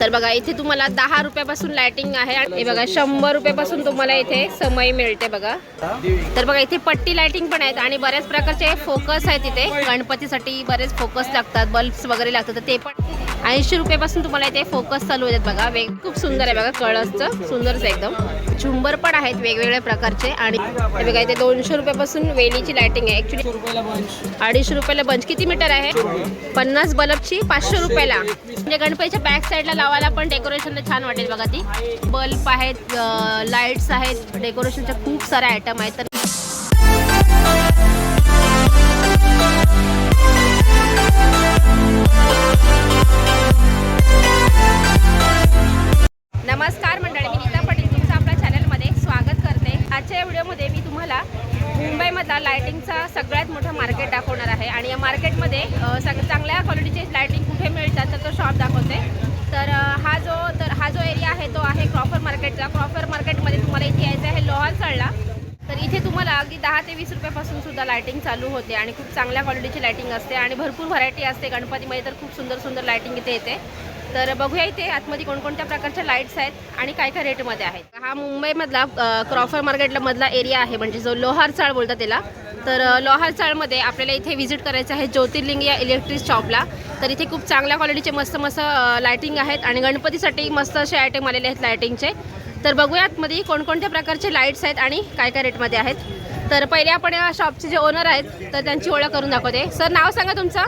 तर बघा इथे तुम्हाला दहा रुपयापासून लाइटिंग आहे हे बघा शंभर रुपयापासून तुम्हाला इथे समय मिळते बघा. तर बघा इथे पट्टी लाइटिंग पण आहेत आणि बऱ्याच प्रकारचे फोकस आहेत इथे. गणपतीसाठी बरेच फोकस लागतात बल्ब्स वगैरे लागतात तर ते पण ऐंशी रुपयापासून तुम्हाला इथे फोकस चालू आहेत बघा. वेग खूप सुंदर आहे बघा कळसचं सुंदरच आहे एकदम. झुंबर पण आहेत वेगवेगळ्या प्रकारचे आणि बघा इथे दोनशे रुपयापासून वेलीची लायटिंग आहे. ऍक्च्युली अडीचशे रुपयाला बंच किती मीटर आहे? पन्नास बल्बची पाचशे रुपयाला. म्हणजे गणपतीच्या बॅक साईडला लावायला पण डेकोरेशनला छान वाटेल बघा ती. बल्ब आहेत लाईट्स आहेत. डेकोरेशनच्या खूप साऱ्या आयटम आहेत. तर नमस्कार मंडळी मी नीता पाटील. तुमचं आपल्या चॅनलमध्ये स्वागत करते. आजच्या या व्हिडिओमध्ये मी तुम्हाला मुंबईमधला लायटिंगचा सगळ्यात मोठं मार्केट दाखवणार आहे. आणि या मार्केटमध्ये सग चांगल्या क्वालिटीचे लायटिंग कुठे मिळतात तर तो शॉप दाखवते. तर हा जो तर हा जो एरिया आहे तो आहे क्रॉफर मार्केटचा क्रॉफर मार्केटमध्ये तुम्हाला इथे यायचं आहे लोहार चढला. इथे तुम्हाला अगदी दहा ते वीस रुपयापासून सुद्धा लायटिंग चालू होते आणि खूप चांगल्या क्वालिटीची लायटिंग असते आणि भरपूर व्हरायटी असते. गणपतीमध्ये तर खूप सुंदर सुंदर लायटिंग इथे येते. तर बघूया इथे आतमध्ये कोणकोणत्या प्रकारच्या लाईट्स आहेत आणि काय काय रेटमध्ये आहेत. हा मुंबईमधला क्रॉफर मार्केटला मधला एरिया आहे म्हणजे जो लोहार चाळ बोलतात त्याला. तर लोहार चाळमध्ये आपल्याला इथे व्हिजिट करायचं आहे ज्योतिर्लिंग या इलेक्ट्रिक शॉपला तर इथे खूप चांगल्या क्वालिटीचे मस्त मस्त लायटिंग आहेत आणि गणपतीसाठी मस्त असे आयटम आलेले आहेत लायटिंगचे तर बघूया आतमध्ये कोणकोणत्या प्रकारचे लाईट्स आहेत आणि काय काय रेटमध्ये आहेत. तर पहिले आपण या शॉपचे जे ओनर आहेत तर त्यांची ओळख करून दाखवते. सर नाव सांगा तुमचं?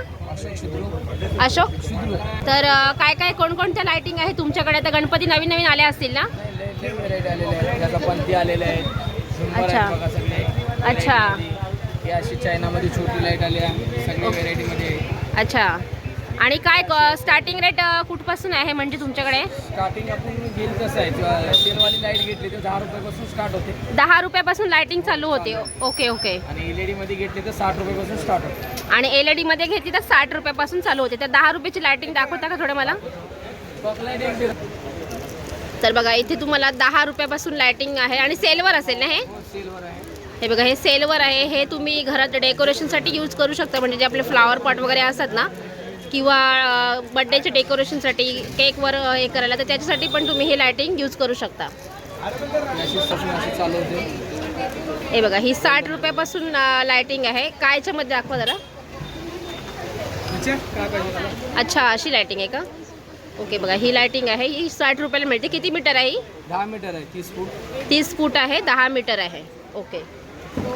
अशोक. तर काय काय कोणकोणत्या लाइटिंग आहे तुमच्याकडे? आता गणपती नवीन नवीन आले असतील ना? अच्छा. अच्छा. अशी चायनामध्ये छोटी लाइट अच्छा. आणि काय स्टार्टिंग रेट कुठपासून आहे म्हणजे तुमच्याकडे? स्टार्टिंग आपण कसं आहे. लाइट घेतली तर दहा रुपयापासून स्टार्ट होते. दहा रुपयापासून लाइटिंग चालू होते. ओके ओके आणि एलईडी मध्ये घेतली तर साठ रुपयापासून स्टार्ट होते. आणि एल ई मध्ये घेतली तर साठ रुपयापासून चालू होते. तर दहा रुपयाची लाइटिंग दाखवता का थोडं मला? तर बघा इथे तुम्हाला दहा रुपयापासून लाइटिंग आहे आणि सेलवर असेल ना हे? सिल्वर आहे. हे बघा हे सेलवर आहे. हे तुम्ही घरात डेकोरेशनसाठी यूज करू शकता. म्हणजे जे आपले फ्लावर पॉट वगैरे असतात ना किंवा बड्डेचे डेकोरेशनसाठी केकवर हे करायला तर त्याच्यासाठी पण तुम्ही हे लायटिंग यूज करू शकता. ही बघा ही साठ रुपयापासून लायटिंग आहे. कायच्यामध्ये दाखवा जरा. काय? अच्छा अशी लायटिंग आहे का? ओके बघा ही लायटिंग आहे. ही साठ रुपयाला मिळते. किती मीटर आहे ही? दहा मीटर आहे तीस फूट. तीस फूट आहे दहा मीटर आहे. ओके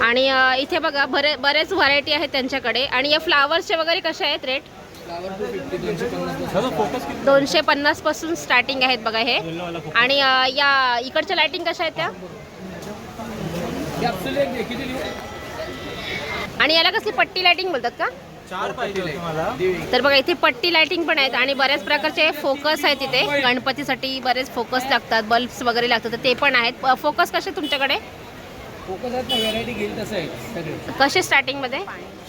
आणि इथे बघा बरे बरेच व्हरायटी आहेत त्यांच्याकडे. आणि या फ्लावर्सचे वगैरे कसे आहेत रेट दोनशे पन्नासपासून स्टार्टिंग आहेत बघा हे. आणि या इकडच्या लाइटिंग कशा आहेत त्या? आणि याला कसली पट्टी लाइटिंग बोलतात का? चार पाहिजे तुम्हाला तर बघा इथे पट्टी लाइटिंग पण आहेत आणि बऱ्याच प्रकारचे फोकस आहेत इथे. गणपतीसाठी बरेच फोकस लागतात बल्ब्स वगैरे लागतात तर ते पण आहेत. फोकस कसे तुमच्याकडे? फोकस आहेत ना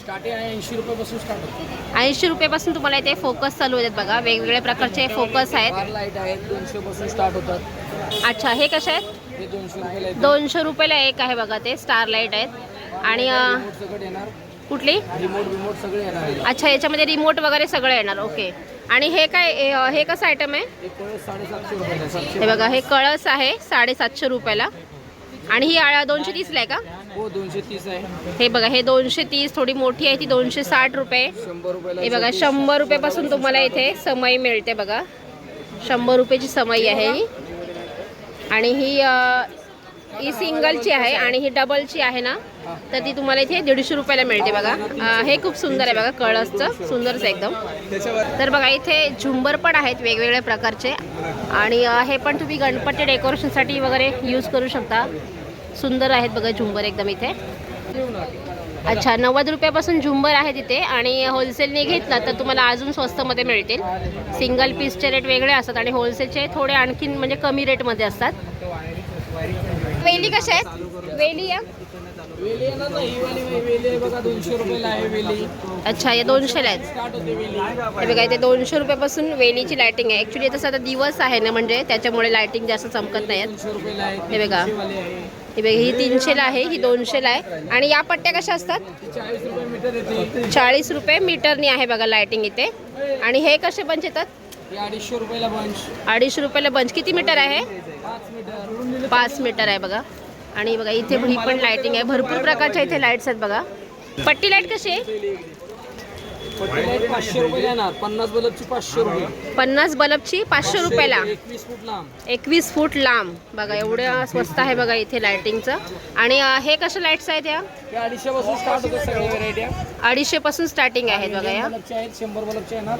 स्टार्टिंग ऐंशी रुपयापासून स्टार्ट होतो. ऐंशी रुपयापासून तुम्हाला इथे फोकस चालू आहेत बघा. वेगवेगळ्या प्रकारचे फोकस आहेत. बार लाइट आहेत दोनशे पासून स्टार्ट होतात. अच्छा हे कसे आहेत? हे दोनशे रुपयाला येतात. दोनशे रुपयाला एक आहे बघा ते स्टार लाइट आहेत. आणि अ, रिमोट सगळं येणार. कुठली? रिमोट रिमोट सगळे येणार. अच्छा याच्यामध्ये रिमोट वगैरे सगळं येणार ओके आणि हे काय हे- हे कसं आयटम आहे? एक कळस साडेसातशे रुपयाला सातशे हे बघा हे कळस आहे साडेसातशे रुपयाला. आणि ही आळा दोनशे तीसला आहे का? हो दोनशे तीस आहे. हे बघा हे दोनशे तीस थोडी मोठी आहे ती दोनशे साठ रुपये. शंभर रुपयाला हे बघा शंभर रुपयापासून तुम्हाला इथे समई मिळते बघा. शंभर रुपयाची समई आहे ही. आणि ही अ, ही सिंगलची आहे आणि ही डबलची आहे ना तर ती तुम्हाला इथे दीडशे रुपयाला मिळते बघा. अ, हे खूप सुंदर आहे बघा कळसचं. सुंदरच आहे एकदम. त्याच्यावर तर बघा इथे झुंबर पण आहेत वेगवेगळ्या प्रकारचे. आणि अ, हे पण तुम्ही गणपती डेकोरेशनसाठी वगैरे यूज करू शकता. सुंदर आहेत बघा झुंबर एकदम इथे. अच्छा नव्वद रुपयापासून झुंबर आहे तिथे आणि होलसेलने घेतला तर तुम्हाला अजून स्वस्तमध्ये मिळतील. सिंगल पीसचे रेट वेगळे असतात आणि होलसेलचे थोडे आणखीन म्हणजे कमी रेटमध्ये असतात. वेली कशा आहेत? वेली या. ही अच्छा या दोनशेला आहेत. हे बघा इथे दोनशे रुपयापासून वेलीची लायटिंग आहे. ॲक्च्युली तसं आता दिवस आहे ना म्हणजे त्याच्यामुळे लायटिंग जास्त चमकत नाही आहेत. हे बघा. वाली ही तीनशेला आहे ही दोनशेला आहे. आणि या पट्ट्या कशा असतात? चाळीस रुपये मीटरनी आहे बघा लायटिंग इथे. आणि हे कसे बंच येतात? अडीचशे रुपयाला बंच अडीचशे रुपयाला बंच किती मीटर आहे पाच मीटर पाच मीटर आहे बघा. आणि बघा इथे ही पण लाइटिंग आहे. भरपूर प्रकारच्या इथे लाईट्स आहेत बघा. पट्टी लाइट कशी आहे? पाचशे रुपये पन्नास बल्बची पाचशे रुपये. पन्नास बल्बची पाचशे रुपयाला. एकवीस फूट लांब. एकवीस फूट लांब. बघा एवढ्या स्वस्त आहे बघा इथे लायटिंगचं आणि अं, हे कशा लाईट्स आहेत या? हे अडीचशे पासून स्टार्ट सगळ्या अडीचशे पासून स्टार्टिंग आहेत बघा या. बल्बचे आहेत शंभर बल्बचे येणार.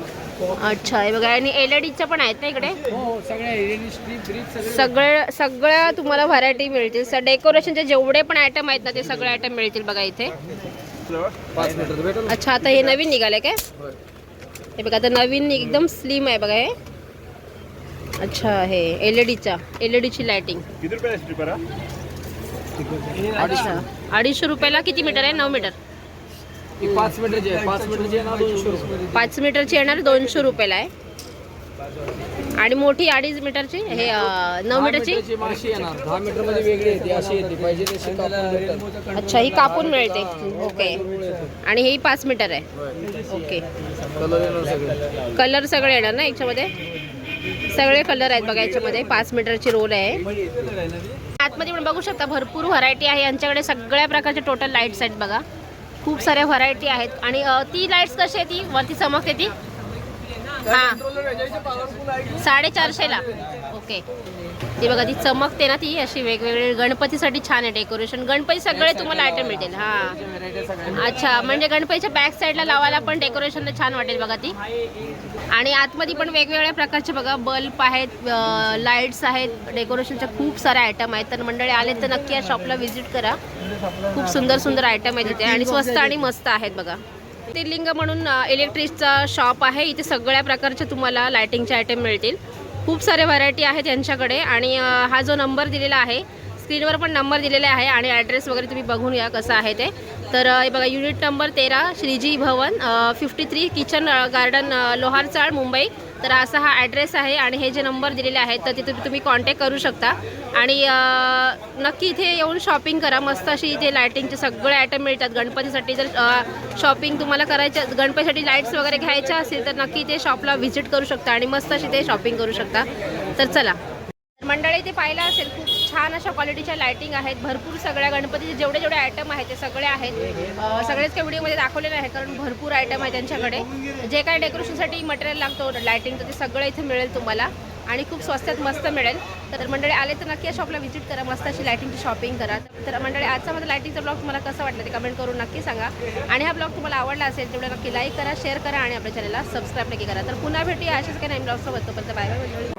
अच्छा हे बघा आणि एल च्या पण आहेत ना इकडे? हो हो सगळ्या एलईडी स्ट्रीप ब्रिज सगळे. सगळं सगळ्या तुम्हाला व्हरायटी मिळतील. स डेकोरेशनचे जेवढे पण आयटम आहेत ना ते सगळे आयटम मिळतील बघा इथे. मीटर अच्छा आता हे नवीन निघाले काय? हे बघा आता नवीन एकदम स्लिम आहे बघा हे. अच्छा हे एल ई डीचा एल ई डीची लायटिंग किती अच्छा अडीचशे रुपयाला किती मीटर आहे? नऊ मीटर. पाच मीटरची येणार दोनशे रुपये. पाच मीटरची येणार दोनशे रुपयाला आहे. आणि मोठी अडीच मीटरची हे अं, नऊ मीटरची? मीटरची माशी येणार. दहा मीटरमध्ये वेगळी येते अशी येते. पाहिजे तशी कापून भेटेल. अच्छा ही कापून मिळते. ओके. आणि ही पाच मीटर आहे. ओके. कलर येणार सगळे. कलर सगळे येणार ना याच्यामध्ये? सगळे कलर आहेत बघा याच्यामध्ये. पाच मीटरची रोल आहे. आतमध्ये पण बघू शकता भरपूर व्हरायटी आहे. यांच्याकडे सगळ्या प्रकारचे टोटल लाईट्स आहेत बघा. खूप साऱ्या व्हरायटी आहेत. आणि अ, ती लाईट्स कशी आहे ती? वरती चमकते ती. हां. साडेचारशेला. ओके. ती बघा ती चमकते ना ती अशी वेगवेगळी गणपतीसाठी छान आहे डेकोरेशन. गणपती सगळे तुम्हाला आयटम मिळतील. हां. अच्छा म्हणजे गणपतीच्या बॅक साईडला लावायला पण डेकोरेशनला छान वाटेल बघा ती. आणि आतमध्ये पण वेगवेगळ्या प्रकारचे बघा बल्ब आहेत लाईट्स आहेत. डेकोरेशनचे खूप सारे आयटम आहेत. तर मंडळी आले तर नक्की या शॉपला व्हिजिट करा. खूप सुंदर सुंदर आयटम आहेत इथे. आणि स्वस्त आणि मस्त आहेत बघा. तिलिंग म्हणून इलेक्ट्रिकचा शॉप आहे. इथे सगळ्या प्रकारचे तुम्हाला लायटिंगचे आयटम मिळतील. खूप सारे व्हरायटी आहेत त्यांच्याकडे आणि हा जो नंबर दिलेला आहे स्क्रीनवर पण नंबर दिलेला आहे आणि ॲड्रेस वगैरे तुम्ही बघून घ्या कसं आहे ते. तर हे बघा युनिट नंबर तेरा Shreeji Bhavan fifty three kitchen garden Loharchal Lohar Chawl Mumbai. तर असा हा ॲड्रेस आहे आणि हे जे नंबर दिलेले आहेत तर तिथे तुम्ही कॉन्टॅक्ट करू शकता. आणि नक्की इथे येऊन शॉपिंग करा. मस्त अशी इथे लायटिंगचे सगळे आयटम मिळतात. गणपतीसाठी जर शॉपिंग तुम्हाला करायचं गणपतीसाठी लाईट्स वगैरे घ्यायच्या असतील तर नक्की इथे शॉपला व्हिजिट करू शकता आणि मस्त अशी ते शॉपिंग करू शकता. तर चला. मंडळी ते पाहिलं असेल खूप छान अशा क्वालिटीच्या लायटिंग आहेत. भरपूर सगळ्या गणपतीचे जेवढे जेवढे आयटम आहेत ते सगळे आहेत. सगळेच काही व्हिडिओमध्ये दाखवलेले आहे कारण भरपूर आयटम आहे त्यांच्याकडे. जे काही डेकोरेशनसाठी मटेरियल लागतो लायटिंगचं ते सगळं इथे मिळेल तुम्हाला. आणि खूप स्वस्तात मस्त मिळेल. तर मंडळी आले तर नक्की या शॉपला व्हिजिट करा. मस्त अशी लायटिंगची शॉपिंग करा. तर मंडळी आजचा माझा लायटिंगचा ब्लॉग तुम्हाला कसं वाटलं ते कमेंट करून नक्की सांगा. आणि हा ब्लॉग तुम्हाला आवडला असेल तेवढं नक्की लाईक करा शेअर करा आणि आपल्या चॅनलला सबस्क्राईब नक्की करा. तर पुन्हा भेटूया अशाच काही नाही ब्लॉगसोबत तोपर्यंत बाय बाय मंडळी.